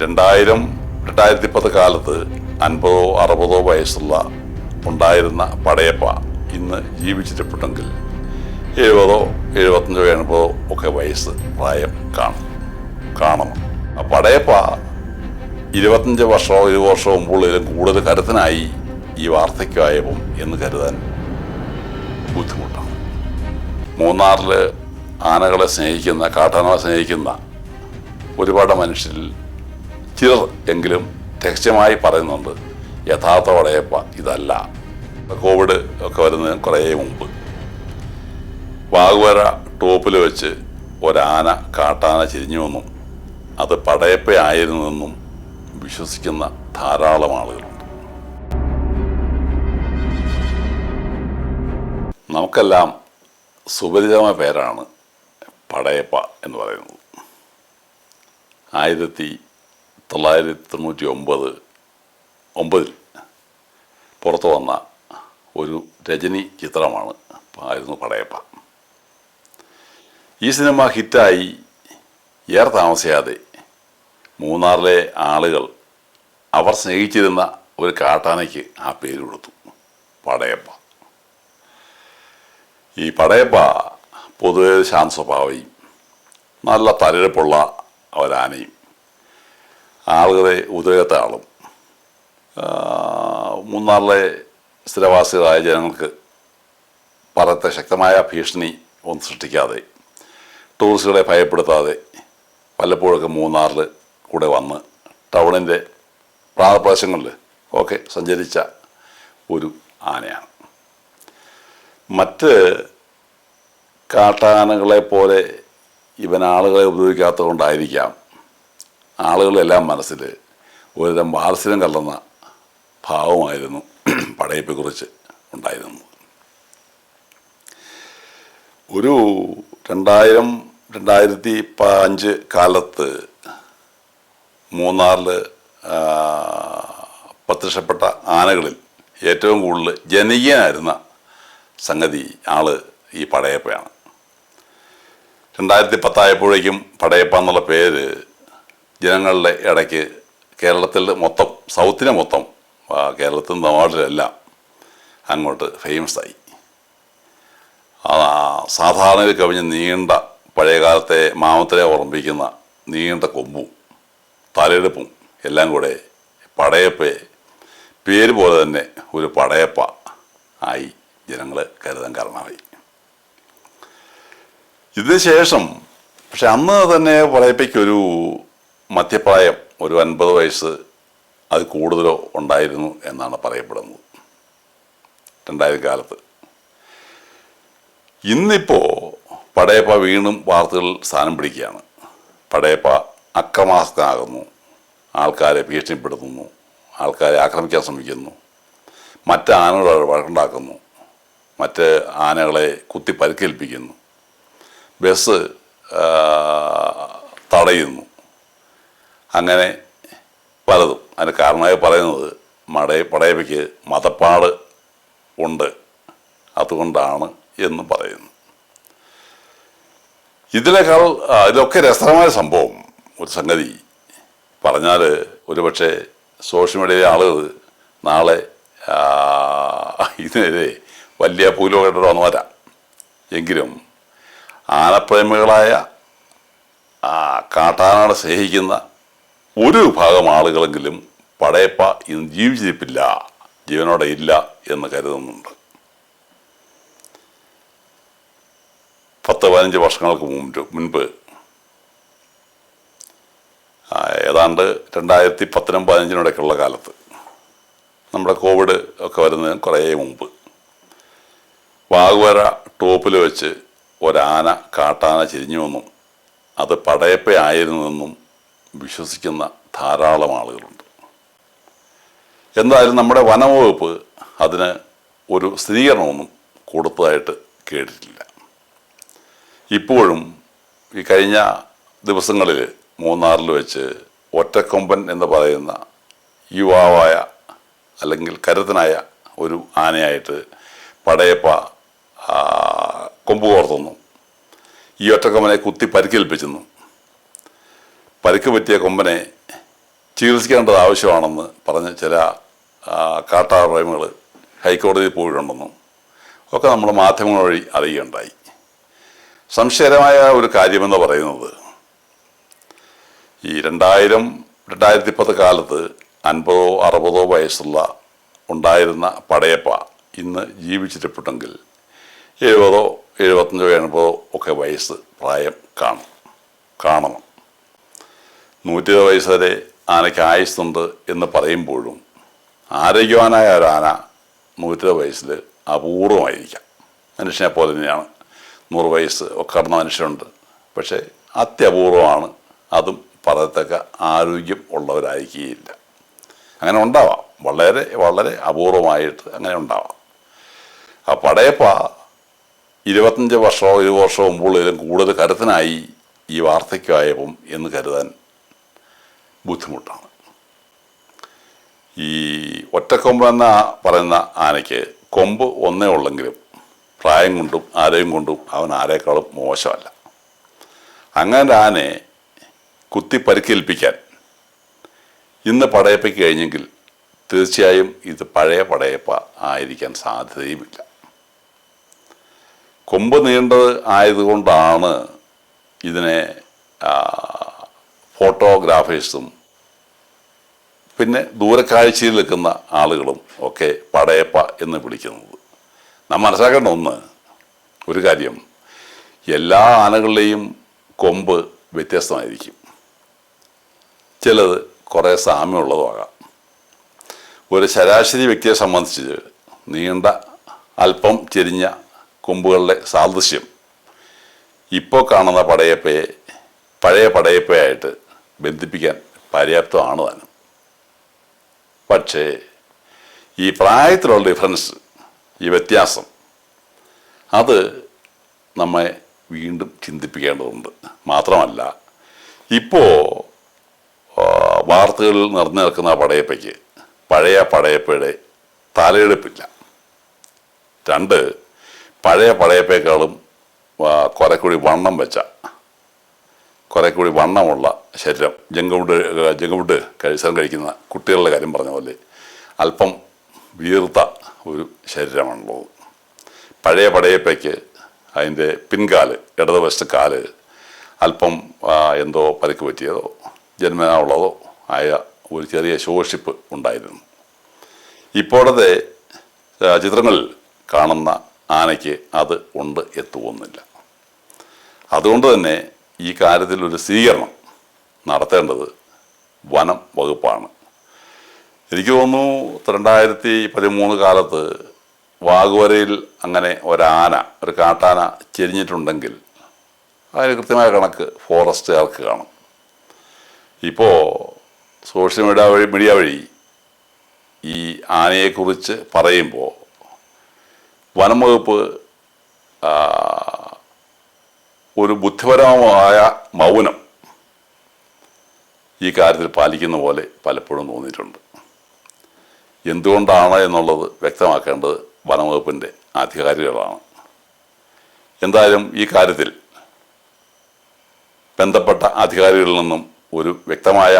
രണ്ടായിരം രണ്ടായിരത്തി പത്ത് കാലത്ത് അൻപതോ അറുപതോ വയസ്സുള്ള ഉണ്ടായിരുന്ന പടയപ്പ ഇന്ന് ജീവിച്ചിരിപ്പുണ്ടെങ്കിൽ എഴുപതോ എഴുപത്തഞ്ചോ എൺപതോ ഒക്കെ വയസ്സ് പ്രായം കാണും. കാണണം. ആ പടയപ്പ ഇരുപത്തഞ്ച് വർഷമോ ഇരുപത് വർഷമോ മുമ്പുള്ളതിലും കൂടുതൽ കരുത്തനായി ഈ വാർദ്ധക്യമായപ്പം എന്ന് കരുതാൻ ബുദ്ധിമുട്ടാണ്. മൂന്നാറിൽ ആനകളെ സ്നേഹിക്കുന്ന കാട്ടാനകളെ സ്നേഹിക്കുന്ന ഒരുപാട് മനുഷ്യരിൽ ചിലർ എങ്കിലും രഹസ്യമായി പറയുന്നുണ്ട് യഥാർത്ഥ വടയപ്പ ഇതല്ല. കോവിഡ് ഒക്കെ വരുന്നതിന് കുറേ മുമ്പ്. വാഗുവര ടോപ്പിൽ വെച്ച് ഒരാന കാട്ടാന ചിരിഞ്ഞുവെന്നും അത് പടയപ്പയായിരുന്നെന്നും വിശ്വസിക്കുന്ന ധാരാളം ആളുകളുണ്ട്. നമുക്കെല്ലാം സുപരിചിതമായ പേരാണ് പടയപ്പ എന്ന് പറയുന്നത്. ആയിരത്തി തൊള്ളായിരത്തി തൊണ്ണൂറ്റി ഒമ്പത് ഒമ്പതിൽ പുറത്തു വന്ന ഒരു രജനി ചിത്രമാണ് ആയിരുന്നു പടയപ്പ. ഈ സിനിമ ഹിറ്റായി ഏറെ താമസിയാതെ മൂന്നാറിലെ ആളുകൾ അവർ സ്നേഹിച്ചിരുന്ന ഒരു കാട്ടാനയ്ക്ക് ആ പേര് കൊടുത്തു പടയപ്പ. ഈ പടയപ്പ പൊതുവെ ശാന്ത സ്വഭാവയും നല്ല തലയെടുപ്പുള്ള ഒരാനയും ആളുകളെ ഉദ്രേകത്തെ ആളും മൂന്നാറിലെ സ്ഥിരവാസികളായ ജനങ്ങൾക്ക് പറത്തെ ശക്തമായ ഭീഷണി ഒന്നും സൃഷ്ടിക്കാതെ ടൂറിസ്റ്റുകളെ ഭയപ്പെടുത്താതെ വല്ലപ്പോഴൊക്കെ മൂന്നാറിൽ കൂടെ വന്ന് ടൗണിന്റെ പ്രാതപ്രദേശങ്ങളിൽ ഒക്കെ സഞ്ചരിച്ച ഒരു ആനയാണ്. മറ്റ് കാട്ടാനകളെ പോലെ ഇവൻ ആളുകളെ ഉപദ്രവിക്കാത്തത് കൊണ്ടായിരിക്കാം ആളുകളെല്ലാം മനസ്സിൽ ഒരുതരം വാത്സല്യം കലർന്ന ഭാവമായിരുന്നു പടയപ്പെക്കുറിച്ച് ഉണ്ടായിരുന്നത്. ഒരു രണ്ടായിരം രണ്ടായിരത്തി അഞ്ച് കാലത്ത് മൂന്നാറിൽ പ്രത്യക്ഷപ്പെട്ട ആനകളിൽ ഏറ്റവും കൂടുതൽ ജനകീയനായിരുന്ന സംഗതി ആൾ ഈ പടയപ്പയാണ്. രണ്ടായിരത്തി പത്തായപ്പോഴേക്കും പടയപ്പ എന്നുള്ള പേര് ജനങ്ങളുടെ ഇടയ്ക്ക് കേരളത്തിൽ മൊത്തം സൗത്തിനെ മൊത്തം കേരളത്തിൽ നാട്ടിലെല്ലാം അങ്ങോട്ട് ഫേമസ് ആയി. ആ സാധാരണയിൽ കവിഞ്ഞ് നീണ്ട പഴയകാലത്തെ മാമത്തിനെ ഓർമ്മിപ്പിക്കുന്ന നീണ്ട കൊമ്പും തലയെടുപ്പും എല്ലാം കൂടെ പടയപ്പയെ പേര് പോലെ തന്നെ ഒരു പടയപ്പ ആയി ജനങ്ങൾ കരുതാൻ കാരണമായി. ഇതിന് ശേഷം പക്ഷെ അന്ന് തന്നെ പടയപ്പയ്ക്കൊരു മധ്യപ്രായം ഒരു അൻപത് വയസ്സ് അത് കൂടുതലോ ഉണ്ടായിരുന്നു എന്നാണ് പറയപ്പെടുന്നത്. രണ്ടായിരം കാലത്ത് ഇന്നിപ്പോൾ പടയപ്പ വീണ്ടും വാർത്തകളിൽ സ്ഥാനം പിടിക്കുകയാണ്. പടയപ്പ അക്രമാസക്തനാകുന്നു. ആൾക്കാരെ ഭീഷണിപ്പെടുത്തുന്നു. ആൾക്കാരെ ആക്രമിക്കാൻ ശ്രമിക്കുന്നു. മറ്റ് ആനകളെ വഴക്കുണ്ടാക്കുന്നു. മറ്റ് ആനകളെ കുത്തി പരിക്കേൽപ്പിക്കുന്നു ബസ് തടയുന്നു. അങ്ങനെ പലതും. അതിന് കാരണമായി പറയുന്നത് മടയ പടയപ്പയ്ക്ക് മതപ്പാട് ഉണ്ട്. അതുകൊണ്ടാണ് എന്ന് പറയുന്നു. ഇതിനേക്കാൾ ഇതിലൊക്കെ രസകരമായ സംഭവം ഒരു സംഗതി. പറഞ്ഞാൽ ഒരുപക്ഷെ സോഷ്യൽ മീഡിയയിലെ ആളുകൾ നാളെ ഇതിനെതിരെ വലിയ പൂലോകെട്ടോ വന്നു വരാം. എങ്കിലും ആനപ്രേമികളായ ആ കാട്ടാനകളെ സ്നേഹിക്കുന്ന ഒരു വിഭാഗം ആളുകളെങ്കിലും പടയപ്പ ഇന്ന് ജീവിച്ചിരിപ്പില്ല ജീവനോടെ ഇല്ല എന്ന് കരുതുന്നുണ്ട്. പത്ത് പതിനഞ്ച് വർഷങ്ങൾക്ക് മുമ്പ് മുൻപ് ഏതാണ്ട് രണ്ടായിരത്തി പത്തിനും പതിനഞ്ചിനിടയ്ക്കുള്ള കാലത്ത് നമ്മുടെ കോവിഡ് ഒക്കെ വരുന്നതിന് കുറേ മുമ്പ് വാഗുവര ടോപ്പിൽ വെച്ച് ഒരാന കാട്ടാന ചിരിഞ്ഞുവെന്നും അത് പടയപ്പയായിരുന്നുവെന്നും വിശ്വസിക്കുന്ന ധാരാളം ആളുകളുണ്ട്. എന്തായാലും നമ്മുടെ വനംവകുപ്പ് അതിന് ഒരു സ്ഥിരീകരണമൊന്നും കൊടുത്തതായിട്ട് കേട്ടിട്ടില്ല. ഇപ്പോഴും ഈ കഴിഞ്ഞ ദിവസങ്ങളിൽ മൂന്നാറിൽ വെച്ച് ഒറ്റക്കൊമ്പൻ എന്ന് പറയുന്ന യുവാവായ അല്ലെങ്കിൽ കരുത്തനായ ഒരു ആനയായിട്ട് പടയപ്പ കൊമ്പ് കോർത്തുന്നു ഈ ഒറ്റക്കൊമ്പനെ കുത്തി പരിക്കേൽപ്പിച്ചെന്നു പരിക്ക് പറ്റിയ കൊമ്പനെ ചികിത്സിക്കേണ്ടത് ആവശ്യമാണെന്ന് പറഞ്ഞ് ചില കാട്ടാപ്രേമികൾ ഹൈക്കോടതിയിൽ പോയിട്ടുണ്ടെന്നും ഒക്കെ നമ്മൾ മാധ്യമങ്ങൾ വഴി അറിയുകയുണ്ടായി. സംശയകരമായ ഒരു കാര്യമെന്ന് പറയുന്നത് ഈ രണ്ടായിരം രണ്ടായിരത്തി പത്ത് കാലത്ത് അൻപതോ അറുപതോ വയസ്സുള്ള ഉണ്ടായിരുന്ന പടയപ്പ ഇന്ന് ജീവിച്ചിരിപ്പുണ്ടെങ്കിൽ എഴുപതോ എഴുപത്തഞ്ചോ എൺപതോ ഒക്കെ വയസ്സ് പ്രായം കാണും കാണണം. നൂറ്റി ഇരുപത് വയസ്സ് വരെ ആനയ്ക്ക് ആയുസ്സുണ്ട് എന്ന് പറയുമ്പോഴും ആരോഗ്യവാനായ ഒരു ആന നൂറ്റി ഇരുപത് വയസ്സിൽ അപൂർവമായിരിക്കാം. മനുഷ്യനെ പോലെ തന്നെയാണ്. നൂറ് വയസ്സ് ഒക്കെ കടന്ന മനുഷ്യരുണ്ട്. പക്ഷേ അത്യപൂർവമാണ്. അതും പറയത്തക്ക ആരോഗ്യം ഉള്ളവരായിരിക്കുകയില്ല. അങ്ങനെ ഉണ്ടാവാം. വളരെ വളരെ അപൂർവമായിട്ട് അങ്ങനെ ഉണ്ടാവാം. ആ പടയപ്പ ഇരുപത്തഞ്ച് വർഷമോ ഇരുപത് വർഷമോ മുമ്പുള്ളതിലും കൂടുതൽ കരുത്തനായി ഈ വാർദ്ധക്യമായപ്പം എന്ന് കരുതാൻ ബുദ്ധിമുട്ടാണ്. ഈ ഒറ്റക്കൊമ്പ് എന്ന പറയുന്ന ആനയ്ക്ക് കൊമ്പ് ഒന്നേ ഉള്ളെങ്കിലും പ്രായം കൊണ്ടും ആരോഗ്യം കൊണ്ടും അവൻ ആരേക്കാളും മോശമല്ല. അങ്ങനെ ആനയെ കുത്തി പരിക്കേൽപ്പിക്കാൻ ഇന്ന് പടയപ്പയ്ക്ക് കഴിഞ്ഞെങ്കിൽ തീർച്ചയായും ഇത് പഴയ പടയപ്പ ആയിരിക്കാൻ സാധ്യതയുമില്ല. കൊമ്പ് നീണ്ടത് ആയതുകൊണ്ടാണ് ഇതിനെ ഫോട്ടോഗ്രാഫേഴ്സും പിന്നെ ദൂരക്കാഴ്ചയിൽ നിൽക്കുന്ന ആളുകളും ഒക്കെ പടയപ്പ എന്ന് വിളിക്കുന്നത്. നാം മനസ്സിലാക്കേണ്ട ഒന്ന് ഒരു കാര്യം എല്ലാ ആനകളുടെയും കൊമ്പ് വ്യത്യസ്തമായിരിക്കും. ചിലത് കുറേ സാമ്യമുള്ളതുമാകാം. ഒരു ശരാശരി വ്യക്തിയെ സംബന്ധിച്ച് നീണ്ട അല്പം ചെരിഞ്ഞ കൊമ്പുകളുടെ സാദൃശ്യം. ഇപ്പോൾ കാണുന്ന പടയപ്പയെ പഴയ പടയപ്പയായിട്ട് ബന്ധിപ്പിക്കാൻ പര്യാപ്തമാണ് താനും. പക്ഷേ ഈ പ്രായത്തിലുള്ള ഡിഫറൻസ് ഈ വ്യത്യാസം അത് നമ്മെ വീണ്ടും ചിന്തിപ്പിക്കേണ്ടതുണ്ട്. മാത്രമല്ല ഇപ്പോൾ വാർത്തകളിൽ നിറഞ്ഞു നിൽക്കുന്ന പടയപ്പയ്ക്ക് പഴയ പടയപ്പയുടെ തലയെടുപ്പില്ല. രണ്ട് പഴയ പടയപ്പേക്കാളും കുറെക്കൂടി വണ്ണം വെച്ച കുറെ കൂടി വണ്ണമുള്ള ശരീരം. ജങ്ക് ജങ്ക് ഫുഡ് കഴിച്ചാൽ കഴിക്കുന്ന കുട്ടികളുടെ കാര്യം പറഞ്ഞ പോലെ അല്പം വീർത്ത ഒരു ശരീരമാണുള്ളത്. പഴയ പടയപ്പയ്ക്ക് അതിന്റെ പിൻകാൽ ഇടതുവശത്തെ കാൽ അല്പം എന്തോ പരിക്ക് പറ്റിയതോ ജന്മനാവുള്ളതോ ആയ ഒരു ചെറിയ ശോഷിപ്പ് ഉണ്ടായിരുന്നു. ഇപ്പോഴത്തെ ചിത്രങ്ങളിൽ കാണുന്ന ആനയ്ക്ക് അത് ഉണ്ട് എത്തുവന്നില്ല അതുകൊണ്ട് തന്നെ ഈ കാര്യത്തിൽ ഒരു സ്വീകരണം നടത്തേണ്ടത് വനം വകുപ്പാണ്. എനിക്ക് തോന്നുന്നു രണ്ടായിരത്തി പതിമൂന്ന് കാലത്ത് വാഗുവരയിൽ അങ്ങനെ ഒരാന ഒരു കാട്ടാന ചെരിഞ്ഞിട്ടുണ്ടെങ്കിൽ അതിന് കൃത്യമായ കണക്ക് ഫോറസ്റ്റുകാർക്ക് കാണും. ഇപ്പോൾ സോഷ്യൽ മീഡിയ വഴി മീഡിയ വഴി ഈ ആനയെക്കുറിച്ച് പറയുമ്പോൾ വനം വകുപ്പ് ഒരു ബുദ്ധിപരമായ മൗനം ഈ കാര്യത്തിൽ പാലിക്കുന്ന പോലെ പലപ്പോഴും തോന്നിയിട്ടുണ്ട്. എന്തുകൊണ്ടാണ് എന്നുള്ളത് വ്യക്തമാക്കേണ്ടത് വനംവകുപ്പിന്റെ അധികാരികളാണ് എന്തായാലും ഈ കാര്യത്തിൽ ബന്ധപ്പെട്ട അധികാരികളിൽ നിന്നും ഒരു വ്യക്തമായ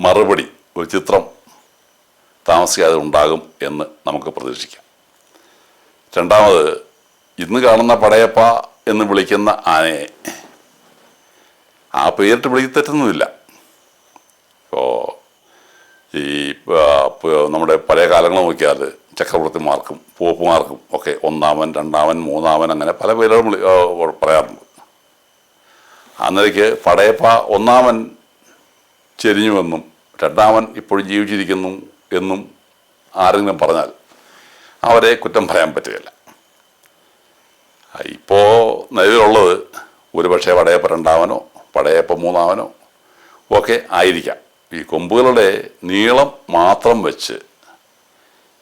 മറുപടി ഒരു ചിത്രം താമസിക്കാതെ ഉണ്ടാകും എന്ന് നമുക്ക് പ്രതീക്ഷിക്കാം. രണ്ടാമത് ഇന്ന് കാണുന്ന പടയപ്പ എന്ന് വിളിക്കുന്ന ആനയെ. ആ പേരിട്ട് വിളിക്കത്തെറ്റുന്നുമില്ല ഇപ്പോൾ ഈ നമ്മുടെ പഴയ കാലങ്ങൾ നോക്കിയാൽ ചക്രവർത്തിമാർക്കും പോപ്പുമാർക്കും ഒക്കെ ഒന്നാമൻ രണ്ടാമൻ മൂന്നാമൻ അങ്ങനെ പല പേരുകളും പറയാറുണ്ട്. അന്നേക്ക് പടയപ്പ ഒന്നാമൻ ചെരിഞ്ഞുവെന്നും രണ്ടാമൻ ഇപ്പോഴും ജീവിച്ചിരിക്കുന്നു എന്നും ആരെങ്കിലും പറഞ്ഞാൽ അവരെ കുറ്റം പറയാൻ പറ്റുകയില്ല. നിലവിലുള്ളത് ഒരുപക്ഷെ വടയപ്പ രണ്ടാമനോ പടയപ്പ മൂന്നാമനോ ഒക്കെ ആയിരിക്കാം. ഈ കൊമ്പുകളുടെ നീളം മാത്രം വെച്ച്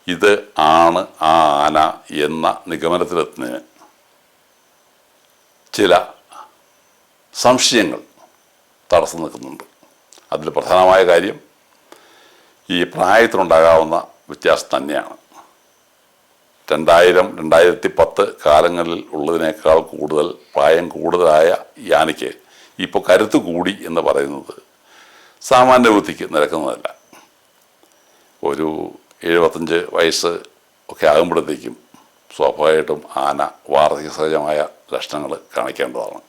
ഇത് ആണ് ആ ആന എന്ന നിഗമനത്തിലെത്തുന്നതിന് ചില സംശയങ്ങൾ തടസ്സം നിൽക്കുന്നുണ്ട്. അതിൽ പ്രധാനമായ കാര്യം ഈ പ്രായത്തിനുണ്ടാകാവുന്ന വ്യത്യാസം തന്നെയാണ്. രണ്ടായിരം രണ്ടായിരത്തി പത്ത് കാലങ്ങളിൽ ഉള്ളതിനേക്കാൾ കൂടുതൽ പ്രായം കൂടുതലായ യാനയ്ക്ക് ഇപ്പോൾ കരുത്ത് കൂടി എന്ന് പറയുന്നത് സാമാന്യ ബുദ്ധിക്ക് നിരക്കുന്നതല്ല. ഒരു എഴുപത്തഞ്ച് വയസ്സ് ഒക്കെ ആകുമ്പോഴത്തേക്കും സ്വാഭാവികമായിട്ടും ആന വാർദ്ധക്യ സഹജമായ ലക്ഷണങ്ങൾ കാണിക്കേണ്ടതാണ്.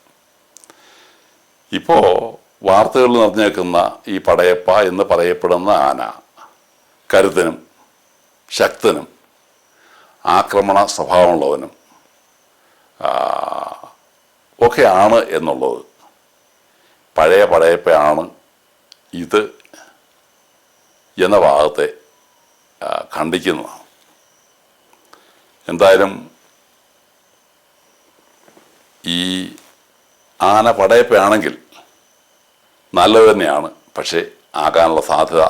ഇപ്പോൾ വാർത്തകളിൽ നിറഞ്ഞേക്കുന്ന ഈ പടയപ്പ എന്ന് പറയപ്പെടുന്ന ആന കരുത്തനും ശക്തനും ആക്രമണ സ്വഭാവമുള്ളവനും ഒക്കെയാണ് എന്നുള്ളത്. പഴയ പടയപ്പയാണ് ഇത് എന്ന ഭാഗത്തെ ഖണ്ഡിക്കുന്നത്. എന്തായാലും ഈ ആന പടയപ്പയാണെങ്കിൽ നല്ലത് തന്നെയാണ് പക്ഷേ ആകാനുള്ള സാധ്യത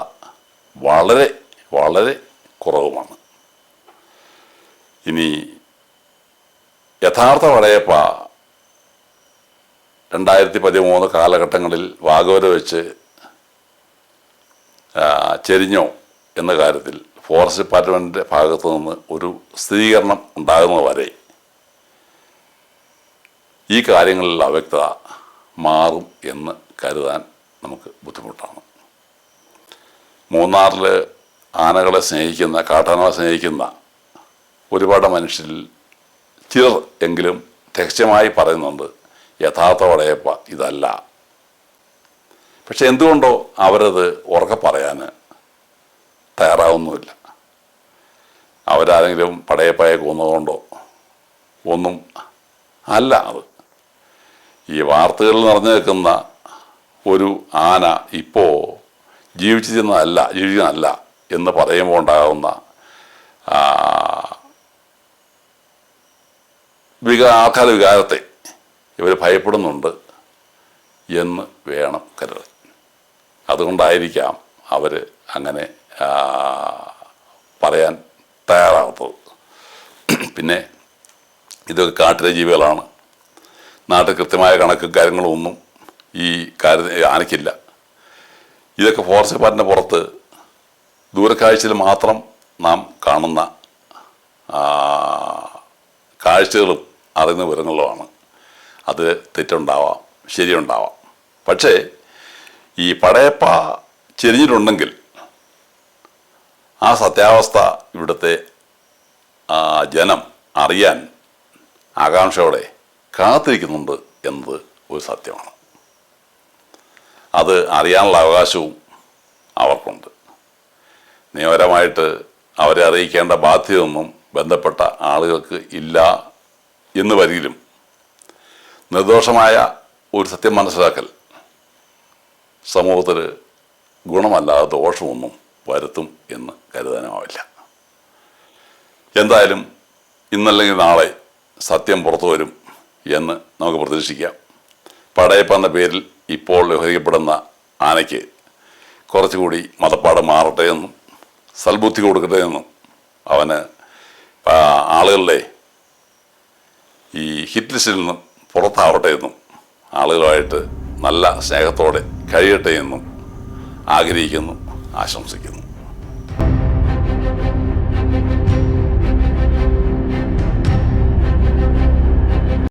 വളരെ വളരെ കുറവുമാണ്. ഇനി യഥാർത്ഥ വടയപ്പ രണ്ടായിരത്തി പതിമൂന്ന് കാലഘട്ടങ്ങളിൽ വാഗോര വെച്ച് ചെരിഞ്ഞോ എന്ന കാര്യത്തിൽ ഫോറസ്റ്റ് ഡിപ്പാർട്ട്മെന്റിന്റെ ഭാഗത്തു നിന്ന് ഒരു സ്ഥിരീകരണം ഉണ്ടാകുന്നതുവരെ ഈ കാര്യങ്ങളിൽ അവ്യക്തത മാറും എന്ന് കരുതാൻ നമുക്ക് ബുദ്ധിമുട്ടാണ്. മൂന്നാറിൽ ആനകളെ സ്നേഹിക്കുന്ന കാട്ടാനകളെ സ്നേഹിക്കുന്ന ഒരുപാട് മനുഷ്യരിൽ ചിലർ എങ്കിലും രഹസ്യമായി പറയുന്നുണ്ട് യഥാർത്ഥ വടയപ്പ ഇതല്ല. പക്ഷെ എന്തുകൊണ്ടോ അവരത് ഉറക്കെ പറയാൻ തയ്യാറാവുന്നുമില്ല. അവരാരെങ്കിലും പടയപ്പയെ കൊന്നതുകൊണ്ടോ? ഒന്നും അല്ല അത്. ഈ വാർത്തകളിൽ നിറഞ്ഞു നിൽക്കുന്ന ഒരു ആന ഇപ്പോൾ ജീവിച്ചിരുന്നതല്ല ജീവിക്കുന്നതല്ല എന്ന് പറയുമ്പോൾ ഉണ്ടാകുന്ന ആ, വികാ ആൾക്കാർ വികാരത്തെ ഇവർ ഭയപ്പെടുന്നുണ്ട് എന്ന് വേണം കരുതൽ അതുകൊണ്ടായിരിക്കാം അവർ അങ്ങനെ പറയാൻ തയ്യാറാകാത്തത്. പിന്നെ ഇതൊക്കെ കാട്ടിലെ ജീവികളാണ് നാട്ടിൽ കൃത്യമായ കണക്കും കാര്യങ്ങളും ഒന്നും ഈ കാര്യ ആനയ്ക്കില്ല. ഇതൊക്കെ ഫോറസ്റ്റ് ഡിപ്പാർട്ട്മെന്റിന്റെ പുറത്ത് ദൂരക്കാഴ്ചയിൽ മാത്രം നാം കാണുന്ന കാഴ്ചകളും അറിയുന്ന വരുന്നുള്ളതാണ് അത് തെറ്റുണ്ടാവാം ശരിയുണ്ടാവാം. പക്ഷേ ഈ പടയപ്പ ചെരിഞ്ഞിട്ടുണ്ടെങ്കിൽ ആ സത്യാവസ്ഥ ഇവിടുത്തെ ജനം അറിയാൻ ആകാംക്ഷയോടെ കാത്തിരിക്കുന്നുണ്ട് എന്നത് ഒരു സത്യമാണ്. അത് അറിയാനുള്ള അവകാശവും അവർക്കുണ്ട്. നിയമപരമായിട്ട് അവരെ അറിയിക്കേണ്ട ബാധ്യതയൊന്നും ബന്ധപ്പെട്ട ആളുകൾക്ക് ഇല്ല എന്ന് വരിയിലും നിർദോഷമായ ഒരു സത്യം മനസ്സിലാക്കൽ സമൂഹത്തിൽ ഗുണമല്ലാതെ ദോഷമൊന്നും വരുത്തും എന്ന് കരുതാനാവില്ല. എന്തായാലും ഇന്നല്ലെങ്കിൽ നാളെ സത്യം പുറത്തു വരും എന്ന് നമുക്ക് പ്രതീക്ഷിക്കാം. പടയപ്പ എന്ന പേരിൽ ഇപ്പോൾ വ്യവഹരിക്കപ്പെടുന്ന ആനയ്ക്ക് കുറച്ചുകൂടി മതപ്പാട് മാറട്ടെ എന്നും സൽബുദ്ധി കൊടുക്കട്ടെ എന്നും അവന് ആളുകളുടെ ഈ ഹിറ്റ് ലിസ്റ്റിൽ നിന്നും പുറത്താവട്ടെ എന്നും ആളുകളുമായിട്ട് നല്ല സ്നേഹത്തോടെ കഴിയട്ടെ എന്നും ആഗ്രഹിക്കുന്നു ആശംസിക്കുന്നു.